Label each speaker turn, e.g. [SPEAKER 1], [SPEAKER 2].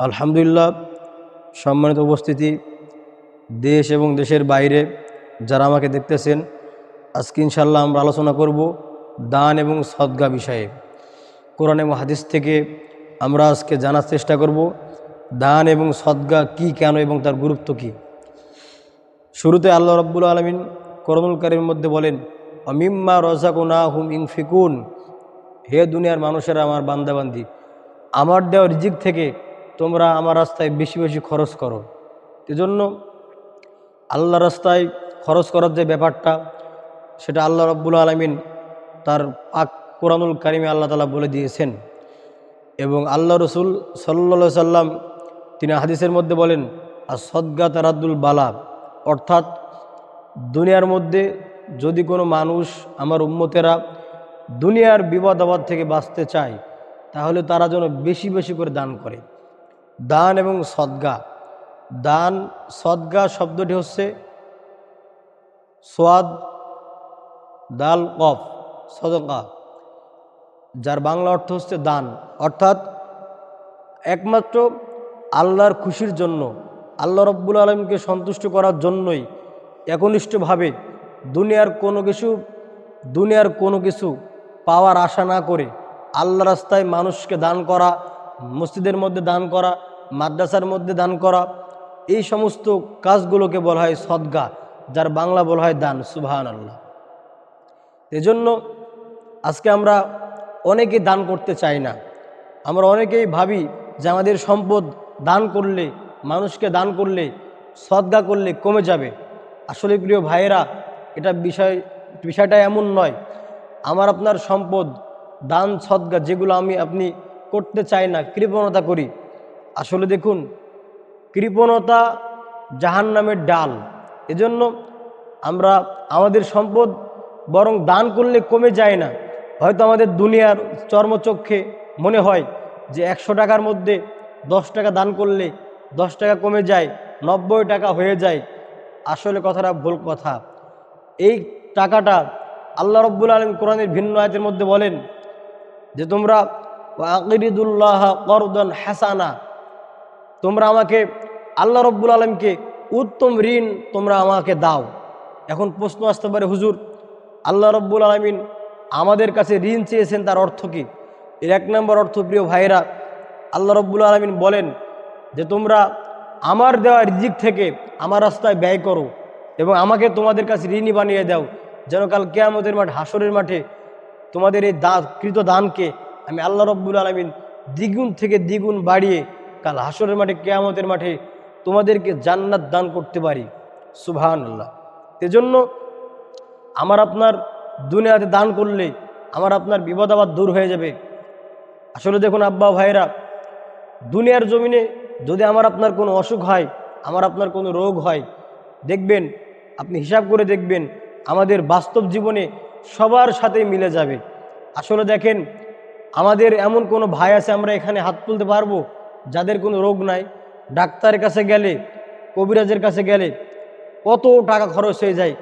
[SPEAKER 1] আলহামদুলিল্লাহ, সম্মানিত উপস্থিতি, দেশ এবং দেশের বাইরে যারা আমাকে দেখতেছেন, আজকে ইনশাল্লাহ আমরা আলোচনা করব দান এবং সদ্গা বিষয়ে। কোরআন এবং হাদিস থেকে আমরা আজকে জানার চেষ্টা করব, দান এবং সদ্গা কি, কেন এবং তার গুরুত্ব কি। শুরুতে আল্লাহ রব্বুল আলমিন করমুল মধ্যে বলেন, অমিম্মা রজাকুনা হুম ইংফিকুন হে দুনিয়ার মানুষেরা আমার বান্দাবান্দি, আমার দেওয়া রিজিক থেকে তোমরা আমার রাস্তায় বেশি বেশি খরচ করো। এজন্য আল্লাহ রাস্তায় খরচ করার যে ব্যাপারটা, সেটা আল্লাহ রব্বুল আলমিন তার পাক কোরআনুল কারিমে আল্লাহ তালা বলে দিয়েছেন। এবং আল্লাহ রসুল সাল্লা সাল্লাম তিনি হাদিসের মধ্যে বলেন আর সদ্গা তারাদুল বালা অর্থাৎ দুনিয়ার মধ্যে যদি কোনো মানুষ আমার উম্মতেরা দুনিয়ার বিপদ আপদ থেকে বাঁচতে চায়, তাহলে তারা যেন বেশি বেশি করে দান করে। দান এবং সদ্গা। দান, সদ্গা শব্দটি হচ্ছে সোয়াদ দাল কফ, সদকা, যার বাংলা অর্থ হচ্ছে দান। অর্থাৎ একমাত্র আল্লাহর খুশির জন্য, আল্লাহ রব্বুল আলমকে সন্তুষ্ট করার জন্যই একনিষ্ঠভাবে দুনিয়ার কোনো কিছু, দুনিয়ার কোনো কিছু পাওয়ার আশা না করে আল্লাহ রাস্তায় মানুষকে দান করা মসজিদের মধ্যে দান করা, মাদ্রাসার মধ্যে দান করা, এই সমস্ত কাজগুলোকে বলা হয় সদ্গা, যার বাংলা বলা হয় দান সুবাহান আল্লাহ এজন্য আজকে আমরা অনেকে দান করতে চাই না। আমরা অনেকেই ভাবি যে আমাদের সম্পদ দান করলে, মানুষকে দান করলে, সদ্গা করলে কমে যাবে। আসলে প্রিয় ভাইয়েরা, এটা বিষয়, বিষয়টা এমন নয়। আমার আপনার সম্পদ, দান, সদ্গা যেগুলো আমি আপনি করতে চাই না, কৃপণতা করি। আসলে দেখুন, কৃপণতা জাহান নামের ডাল। এজন্য আমরা আমাদের সম্পদ বরং দান করলে কমে যায় না। হয়তো আমাদের দুনিয়ার চর্মচক্ষে মনে হয় যে একশো টাকার মধ্যে দশ টাকা দান করলে দশ টাকা কমে যায়, নব্বই টাকা হয়ে যায়। আসলে কথাটা ভুল কথা। এই টাকাটা আল্লাহ রব্বুল আলম কোরআনের ভিন্ন আয়তের মধ্যে বলেন যে তোমরা আকিরিদুল্লাহ করদন হাসানা। তোমরা আমাকে, আল্লাহ রব্বুল আলমকে উত্তম ঋণ তোমরা আমাকে দাও। এখন প্রশ্ন আসতে পারে, হুজুর, আল্লাহ রব্বুল আলমিন আমাদের কাছে ঋণ চেয়েছেন, তার অর্থ কী? এর এক নম্বর অর্থ, প্রিয় ভাইরা আল্লাহ রব্বুল আলমিন বলেন যে, তোমরা আমার দেওয়া রিজিক থেকে আমার রাস্তায় ব্যয় করো এবং আমাকে তোমাদের কাছে ঋণই বানিয়ে দাও। যেন কাল কেয়ামতের মাঠ হাসরের মাঠে তোমাদের এই দা, কৃত দানকে আমি আল্লাহ রব্বুল আলমিন দ্বিগুণ থেকে দ্বিগুণ বাড়িয়ে কাল হাসরের মাঠে, কেয়ামতের মাঠে তোমাদেরকে জান্নাত দান করতে পারি। সুবহান আল্লাহ এজন্য আমার আপনার দুনিয়াতে দান করলে আমার আপনার বিপদ আবার দূর হয়ে যাবে। আসলে দেখুন আব্বা ভাইরা দুনিয়ার জমিনে যদি আমার আপনার কোনো অসুখ হয়, আমার আপনার কোনো রোগ হয়, দেখবেন, আপনি হিসাব করে দেখবেন আমাদের বাস্তব জীবনে সবার সাথে মিলে যাবে। আসলে দেখেন আমাদের এমন কোনো ভাই আছে আমরা এখানে হাত তুলতে পারব? যাদের কোনো রোগ নাই। ডাক্তারের কাছে গেলে, কবিরাজের কাছে গেলে কত টাকা খরচ হয়ে যায়।